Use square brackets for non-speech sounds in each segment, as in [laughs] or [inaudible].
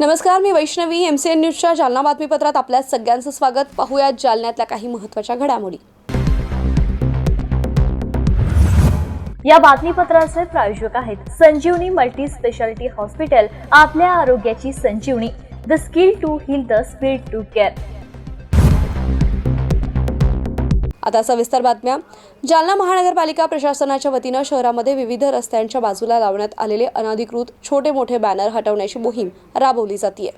नमस्कार मी Vaishnavi M C N न्यूजच्या जालना बातमीपत्रात आपल्या सगळ्यांचं स्वागत. पाहूयात जालन्यातल्या काही महत्त्वाच्या घडामोडी. या बातमीपत्राचे प्रायोजक आहेत संजीवनी मल्टी स्पेशालिटी हॉस्पिटल आपल्या आरोग्याची Sanjeevani. The skill to heal the speed to care. आता सविस्तर बातम्या. जालना महानगरपालिका प्रशासनाच्या वतीनं शहरामध्ये विविध रस्त्यांच्या बाजूला लावण्यात आलेले अनधिकृत छोटे मोठे बॅनर हटवण्याची मोहीम राबवली जाते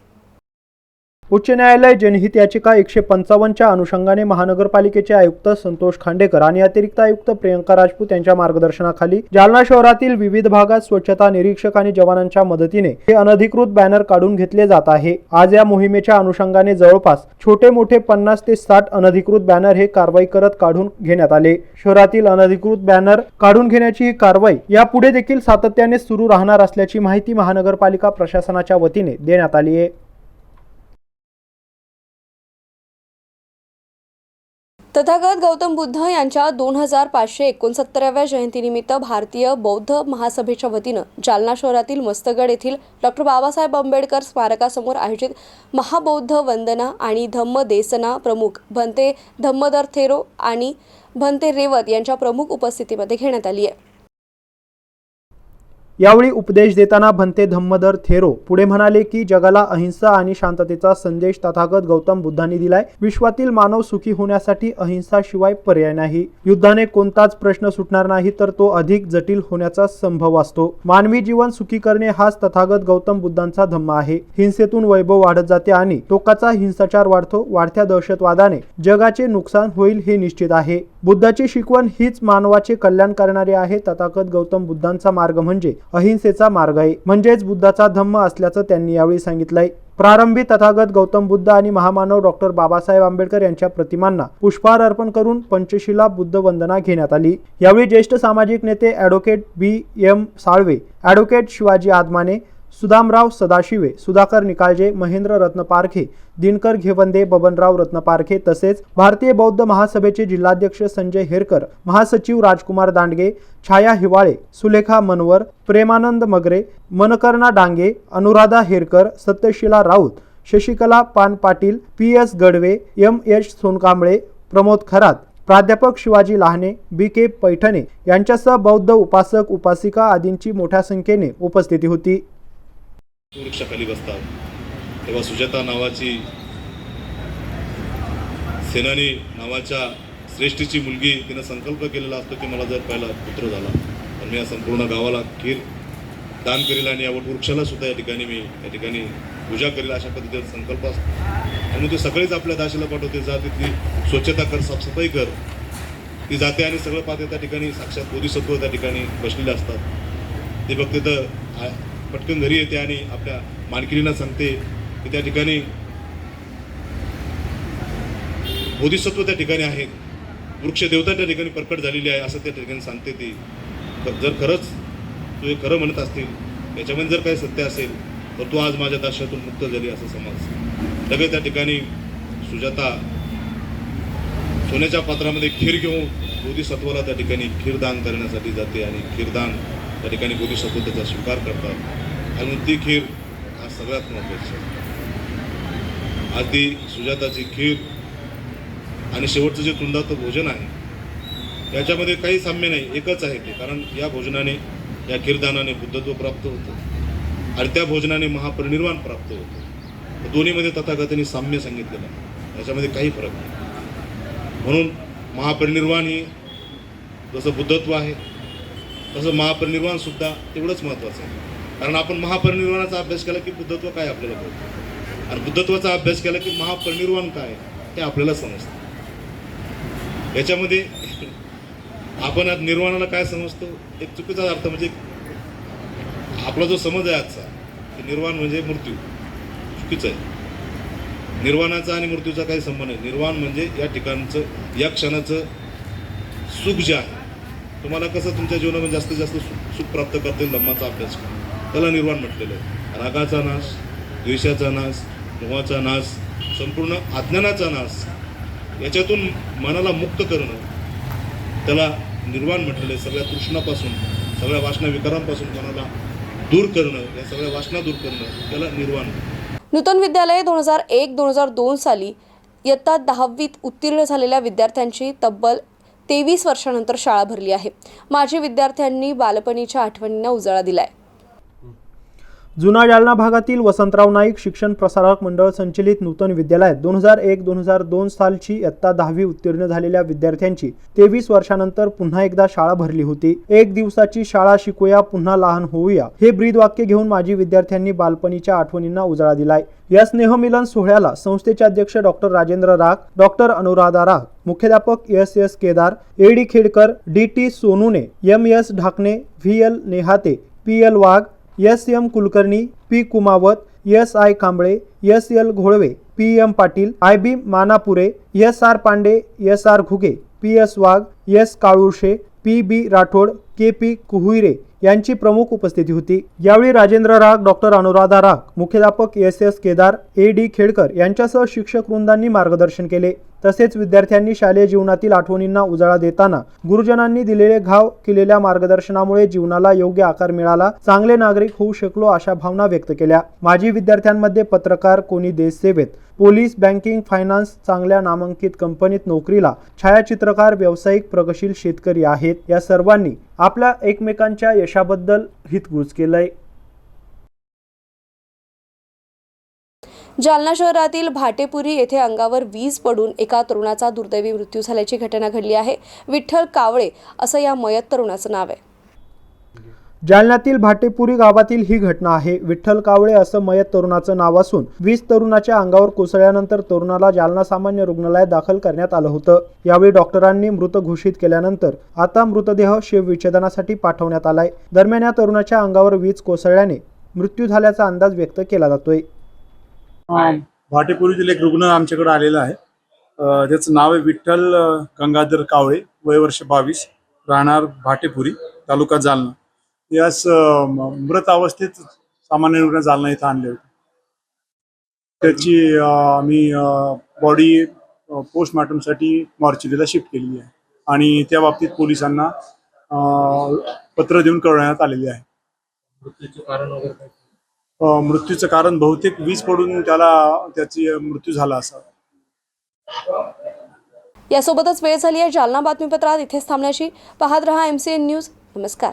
उच्च न्यायालय जनहित याचिका एकशे पंचावन्नच्या अनुषंगाने महानगरपालिकेचे आयुक्त संतोष खांडेकर आणि अतिरिक्त आयुक्त प्रियंका राजपूत यांच्या मार्गदर्शनाखाली जालना शहरातील विविध भागात स्वच्छता निरीक्षक आणि जवानांच्या मदतीने हे अनधिकृत बॅनर काढून घेतले जात आहे. आज या मोहिमेच्या अनुषंगाने जवळपास छोटे मोठे पन्नास ते साठ अनधिकृत बॅनर हे कारवाई करत काढून घेण्यात आले. शहरातील अनधिकृत बॅनर काढून घेण्याची ही कारवाई यापुढे देखील सातत्याने सुरू राहणार असल्याची माहिती महानगरपालिका प्रशासनाच्या वतीने देण्यात आली आहे. तथागत गौतम बुद्ध यांच्या दोन हजार पाचशे एकोणसत्तराव्या जयंतीनिमित्त भारतीय बौद्ध महासभेच्या वतीनं जालना शहरातील मस्तगड येथील डॉक्टर बाबासाहेब आंबेडकर स्मारकासमोर आयोजित महाबौद्ध वंदना आणि धम्म देसना प्रमुख भंते धम्मदर थेरो आणि भंते रेवत यांच्या प्रमुख उपस्थितीमध्ये घेण्यात आली आहे. यावेळी उपदेश देताना भंते धम्मधर थेरो पुढे म्हणाले की जगाला अहिंसा आणि शांततेचा संदेश तथागत गौतम बुद्धांनी दिलाय. विश्वातील मानव सुखी होण्यासाठी अहिंसा शिवाय पर्याय नाही. युद्धाने कोणताच प्रश्न सुटणार नाही तर तो अधिक जटिल होण्याचा संभव असतो. मानवी जीवन सुखी करणे हाच तथागत गौतम बुद्धांचा धम्म आहे. हिंसेतून वैभव वाढत जाते आणि टोकाचा हिंसाचार वाढतो. वाढत्या दहशतवादाने जगाचे नुकसान होईल हे निश्चित आहे. बुद्धाची शिकवण हीच मानवाचे कल्याण करणारी आहे. तथागत गौतम बुद्धांचा मार्ग म्हणजे अहिंसेचा मार्ग आहे म्हणजेच बुद्धाचा धम्म असल्याचं त्यांनी यावेळी सांगितलंय. प्रारंभी तथागत गौतम बुद्ध आणि महामानव डॉक्टर बाबासाहेब आंबेडकर यांच्या प्रतिमांना पुष्पहार अर्पण करून पंचशिला बुद्ध वंदना घेण्यात आली. यावेळी ज्येष्ठ सामाजिक नेते advocate B M Salve advocate Shivaji Adamane Sudamrao Sadashive Sudhakar Nikalje Mahendra Ratna Parkhe Dinkar Ghevande Babanrao रत्न पारखे तसेच भारतीय बौद्ध महासभेचे जिल्हाध्यक्ष संजय हेरकर महासचिव राजकुमार दांडगे छाया Hiwale Sulekha Manwar Premanand Magare Mankarna Dange Anuradha Herkar Satyashila Raut Shashikala Pan Patil P S Gadve M H Sonkamble Pramod Kharat प्राध्यापक शिवाजी लहाने बी के पैठणे यांच्यासह बौद्ध उपासक उपासिका आदींची मोठ्या संख्येने उपस्थिती होती. वृक्षाखाली बसतात. तेव्हा सुजाता नावाची सेनानी नावाच्या श्रेष्ठीची मुलगी तिनं संकल्प केलेला असतो की मला जर पहिला पुत्र झाला तर मी या संपूर्ण गावाला खीर दान करेल आणि या वृक्षाला सुद्धा या ठिकाणी मी या ठिकाणी पूजा करेल अशा पद्धतीचा संकल्प असतो. आणि ते सगळेच आपल्या दाशीला पाठवते जा तिथली स्वच्छता कर साफसफाई कर. ती जाते आणि सगळं पाहते त्या ठिकाणी साक्षात बोधिसत्व त्या ठिकाणी बसलेले असतात. ते फक्त तिथं पटकन घरी येते आणि आपल्या मानकिनींना सांगते की त्या ठिकाणी बोधिसत्व त्या ठिकाणी आहेत वृक्ष देवता त्या ठिकाणी प्रकट झालेली आहे असं त्या ठिकाणी सांगते ती. तर जर खरंच तू हे खरं म्हणत असतील याच्यामध्ये जर काही सत्य असेल तर तू आज माझ्या दाशातून मुक्त झाली असं समज लगेच त्या ठिकाणी सुजाता सोन्याच्या पात्रामध्ये खीर घेऊन बोधिसत्वाला त्या ठिकाणी खीरदान करण्यासाठी जाते आणि खीरदान त्या ठिकाणी बोधिसत्व त्याचा स्वीकार करतात. आणि ती खीर आज सगळ्यात महत्त्वाची आहे. आज ती सुजाताची खीर आणि शेवटचं जे तुंडाचं भोजन आहे याच्यामध्ये काही साम्य नाही एकच आहे ते. कारण या भोजनाने या खीरदानाने बुद्धत्व प्राप्त होतं. आणि त्या भोजनाने महापरिनिर्वाण प्राप्त होतं. दोन्हीमध्ये तथागतीने साम्य सांगितलेलं आहे. याच्यामध्ये काही फरक नाही. म्हणून महापरिनिर्वाण ही जसं बुद्धत्व आहे तसं महापरिनिर्वाण सुद्धा तेवढंच महत्त्वाचं आहे. कारण आपण महापरिनिर्वाणाचा अभ्यास केला की बुद्धत्व काय आपल्याला कळतं? आणि बुद्धत्वाचा अभ्यास केला की महापरिनिर्वाण काय हे आपल्याला समजतं. याच्यामध्ये [laughs] आपण आज निर्वाणाला काय समजतो? एक चुकीचा अर्थ म्हणजे आपला जो समज आहे आजचा की निर्वाण म्हणजे मृत्यू. चुकीचं आहे. निर्वाणाचा आणि मृत्यूचा काही संबंध नाही. निर्वाण म्हणजे या ठिकाणचं या क्षणाचं सुख जे आहे तुम्हाला कसं तुमच्या जीवनामध्ये जास्तीत जास्त सुख सुख प्राप्त करता येईल धम्माचा अभ्यास त्याला निर्वाण म्हटलेलं आहे. रागाचा नाश द्वेषाचा नाश मोहाचा नाश संपूर्ण अज्ञानाचा नाश याच्यातून मनाला मुक्त करणं त्याला निर्वाण म्हटलेलं आहे. सगळ्या तृष्णापासून सगळ्या वासना विकारांपासून मनाला दूर करणं या सगळ्या वासना दूर करणं त्याला निर्वाण नूतन विद्यालय दोन हजार एक दोन हजार दोन साली इयत्ता दहावीत उत्तीर्ण झालेल्या विद्यार्थ्यांची तब्बल तेवीस वर्षानंतर शाळा भरली आहे. माजी विद्यार्थ्यांनी बालपणीच्या आठवणींना उजाळा दिलाय. जुना जालना भागातील वसंतराव नाईक शिक्षण प्रसारक मंडळ संचलित नूतन विद्यालयात दोन हजार एक दोन हजार दोन सालची इयत्ता दहावी उत्तीर्ण झालेल्या विद्यार्थ्यांची तेवीस वर्षानंतर पुन्हा एकदा शाळा भरली होती. एक दिवसाची शाळा शिकूया पुन्हा लहान होऊया हे ब्रीद वाक्य घेऊन माजी विद्यार्थ्यांनी बालपणीच्या आठवणींना उजाळा दिलाय. या स्नेहमिलन सोहळ्याला संस्थेचे अध्यक्ष डॉक्टर राजेंद्र राग डॉक्टर अनुराधा राग मुख्याध्यापक S S Kedar A D Khedkar D T Sonune M S Dhakne V L Nehate P L Wagh S M Kulkarni P Kumawat S I Kamble S L Gholve P M Patil I B Manapure S R Pande S R Ghuge P S Wagh S Kalushe P B Rathod K P Kuhuire यांची प्रमुख उपस्थिती होती. यावेळी राजेंद्र राग doctor Anuradha राग मुख्याध्यापक S S Kedar A D Khedkar यांच्यासह शिक्षक वृंदांनी मार्गदर्शन केले. तसेच विद्यार्थ्यांनी शालेय जीवनातील आठवणींना उजाळा देताना गुरुजनांनी दिलेले घाव केलेल्या मार्गदर्शनामुळे जीवनाला योग्य आकार मिळाला. चांगले नागरिक होऊ शकलो अशा भावना व्यक्त केल्या. माजी विद्यार्थ्यांमध्ये पत्रकार कोणी देश सेवेत पोलीस बँकिंग फायनान्स चांगल्या नामांकित कंपनीत नोकरीला छायाचित्रकार व्यावसायिक प्रगतशील शेतकरी आहेत. या सर्वांनी आपल्या एकमेकांच्या यशाबद्दल हितगुज केलंय. जालना शहरातील भाटेपुरी येथे अंगावर वीज पडून एका तरुणाचा दुर्दैवी मृत्यू झाल्याची घटना घडली आहे. विठ्ठल कावळे असं या मयत तरुणाचं नाव आहे. जालन्यातील भाटेपुरी गावातील ही घटना आहे. विठ्ठल कावळे असं मयत तरुणाचं नाव असून वीस तरुणाच्या अंगावर कोसळल्यानंतर तरुणाला जालना सामान्य रुग्णालयात दाखल करण्यात आलं होतं. यावेळी डॉक्टरांनी मृत घोषित केल्यानंतर आता मृतदेह शिवविच्छेदनासाठी पाठवण्यात आलाय. दरम्यान या तरुणाच्या अंगावर वीज कोसळल्याने मृत्यू झाल्याचा अंदाज व्यक्त केला जातोय. भाटेपुरीतील एक रुग्ण आमच्याकडे आलेला आहे. त्याचं नाव आहे विठ्ठल गंगाधर कावळे वय वर्ष बावीस राहणार भाटेपुरी तालुका जालना. यास मृत अवस्थेत सामान्य रुग्ण जालना इथं आणले होते. त्याची आम्ही बॉडी पोस्टमॉर्टमसाठी मॉर्चरीला शिफ्ट केलेली आहे. आणि त्या बाबतीत पोलिसांना पत्र देऊन कळवण्यात आलेले आहे. अ, मृत्यूचं कारण बहुतेक वीज पडून त्याला त्याची मृत्यू झाला असा. यासोबतच वेळ झाली आहे जालना बातमीपत्रात. इथेच थांबण्याची. पाहत रहा एम सी एन न्यूज नमस्कार.